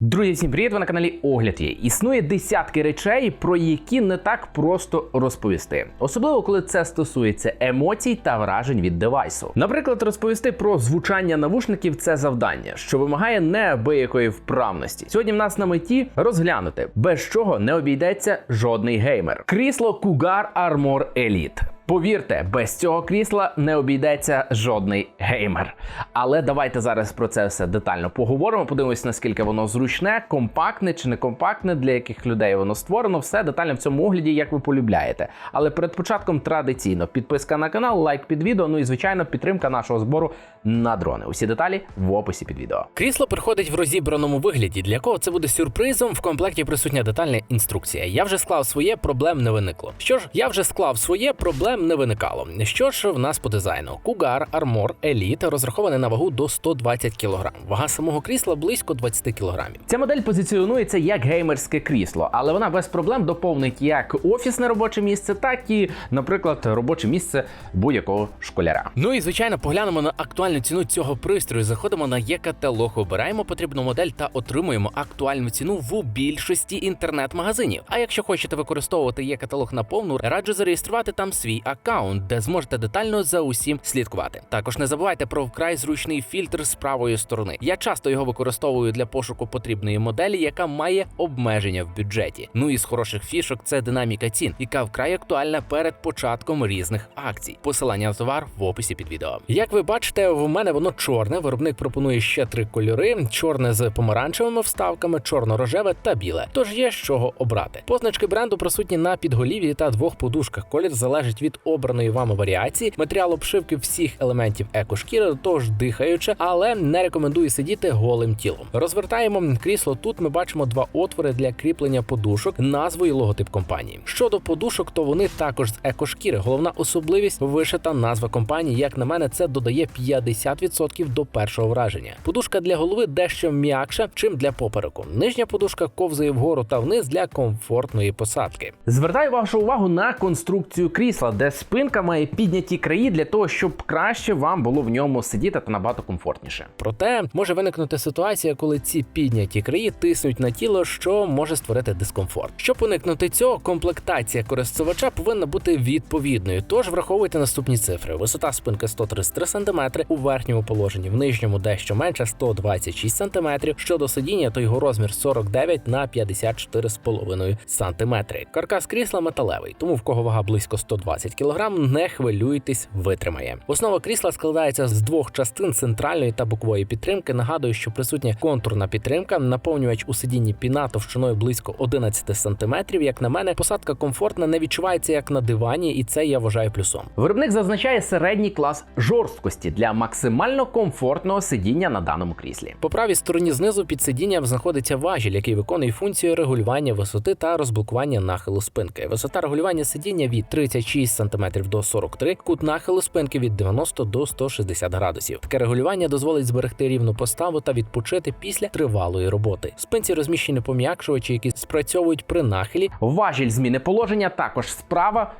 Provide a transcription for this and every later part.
Друзі, всім привіт! Ви на каналі Огляд є. Існує десятки речей, про які не так просто розповісти, особливо коли це стосується емоцій та вражень від девайсу. Наприклад, розповісти про звучання навушників це завдання, що вимагає неабиякої вправності. Сьогодні в нас на меті розглянути, без чого не обійдеться жодний геймер. Крісло Cougar Armor Elite. Повірте, без цього крісла не обійдеться жодний геймер. Але давайте зараз про це все детально поговоримо. Подивимось, наскільки воно зручне, компактне чи не компактне, для яких людей воно створено. Все детально в цьому огляді, як ви полюбляєте. Але перед початком традиційно підписка на канал, лайк під відео. Ну і звичайно, підтримка нашого збору на дрони. Усі деталі в описі під відео. Крісло приходить в розібраному вигляді. Для кого це буде сюрпризом? В комплекті присутня детальна інструкція. Я вже склав своє, проблем не виникло. Що ж, я вже склав своє, проблем не виникало. Що ж в нас по дизайну? Cougar Armor Elite розрахований на вагу до 120 кг. Вага самого крісла близько 20 кг. Ця модель позиціонується як геймерське крісло, але вона без проблем доповнить як офісне робоче місце, так і, наприклад, робоче місце будь-якого школяра. Ну і звичайно, поглянемо на актуальну ціну цього пристрою. Заходимо на є-каталог, обираємо потрібну модель та отримуємо актуальну ціну в більшості інтернет-магазинів. А якщо хочете використовувати є-каталог на повну, раджу зареєструвати там свій аккаунт, де зможете детально за усім слідкувати. Також не забувайте про вкрай зручний фільтр з правої сторони. Я часто його використовую для пошуку потрібної моделі, яка має обмеження в бюджеті. Ну і з хороших фішок це динаміка цін, яка вкрай актуальна перед початком різних акцій. Посилання на товар в описі під відео. Як ви бачите, в мене воно чорне. Виробник пропонує ще три кольори: чорне з помаранчевими вставками, чорно-рожеве та біле. Тож є з чого обрати. Позначки бренду присутні на підголів'ї та двох подушках. Колір залежить від обраної вами варіації. Матеріал обшивки всіх елементів екошкіри, тож дихаюче, але не рекомендую сидіти голим тілом. Розвертаємо крісло. Тут ми бачимо два отвори для кріплення подушок, назву і логотип компанії. Щодо подушок, то вони також з екошкіри. Головна особливість вишита назва компанії. Як на мене, це додає 50% до першого враження. Подушка для голови дещо м'якша, чим для попереку. Нижня подушка ковзає вгору та вниз для комфортної посадки. Звертаю вашу увагу на конструкцію крісла, де спинка має підняті краї для того, щоб краще вам було в ньому сидіти та набагато комфортніше. Проте може виникнути ситуація, коли ці підняті краї тиснуть на тіло, що може створити дискомфорт. Щоб уникнути цього, комплектація користувача повинна бути відповідною. Тож враховуйте наступні цифри: висота спинки 133 см у верхньому положенні, в нижньому дещо менше 126 см. Щодо сидіння, то його розмір 49 на 54,5 см. Каркас крісла металевий, тому в кого вага близько 120 кг, не хвилюйтесь, витримає. Основа крісла складається з двох частин центральної та бокової підтримки. Нагадую, що присутня контурна підтримка, наповнювач у сидінні піна товщиною близько 11 см. Як на мене, посадка комфортна, не відчувається як на дивані, і це я вважаю плюсом. Виробник зазначає середній клас жорсткості для максимально комфортного сидіння на даному кріслі. По правій стороні знизу під сидінням знаходиться важіль, який виконує функцію регулювання висоти та розблокування нахилу спинки. Висота регулювання сидіння від 36 см до 43 кут нахилу спинки від 90 до 160 градусів. Таке регулювання дозволить зберегти рівну поставу та відпочити після тривалої роботи. В спинці розміщені пом'якшувачі, які спрацьовують при нахилі. Важіль зміни положення також справа.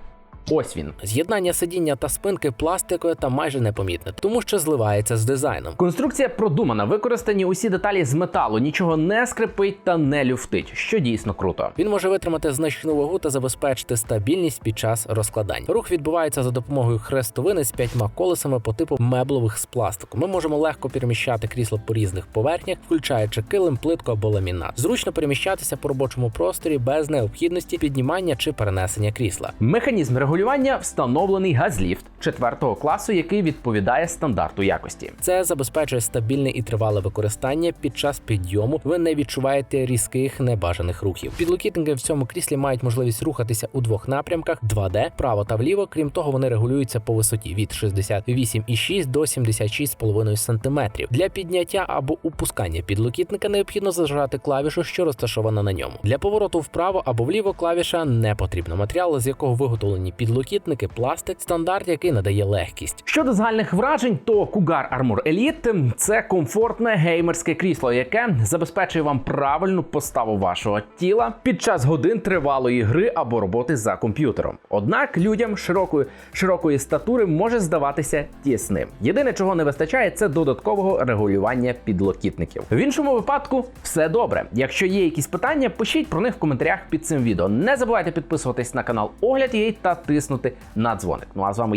Ось він. З'єднання сидіння та спинки пластикове та майже непомітне, тому що зливається з дизайном. Конструкція продумана, використані усі деталі з металу, нічого не скрипить та не люфтить, що дійсно круто. Він може витримати значну вагу та забезпечити стабільність під час розкладань. Рух відбувається за допомогою хрестовини з п'ятьма колесами по типу меблових з пластику. Ми можемо легко переміщати крісло по різних поверхнях, включаючи килим, плитку або ламінат. Зручно переміщатися по робочому просторі без необхідності піднімання чи перенесення крісла. Механізм регулювання встановлений газліфт 4 класу, який відповідає стандарту якості. Це забезпечує стабільне і тривале використання під час підйому. Ви не відчуваєте різких небажаних рухів. Підлокітники в цьому кріслі мають можливість рухатися у двох напрямках: 2D, право та вліво. Крім того, вони регулюються по висоті від 68,6 до 76,5 см. Для підняття або упускання підлокітника необхідно зажати клавішу, що розташована на ньому. Для повороту вправо або вліво клавіша не потрібна. Матеріал, з якого виготовлені підлокітники, пластик, стандарт, який який надає легкість. Щодо загальних вражень, то Cougar Armor Elite – це комфортне геймерське крісло, яке забезпечує вам правильну поставу вашого тіла під час годин тривалої гри або роботи за комп'ютером. Однак людям широкої широкої статури може здаватися тісним. Єдине, чого не вистачає, це додаткового регулювання підлокітників. В іншому випадку все добре. Якщо є якісь питання, пишіть про них в коментарях під цим відео. Не забувайте підписуватись на канал Огляд її та тиснути на дзвоник. Ну а з вами,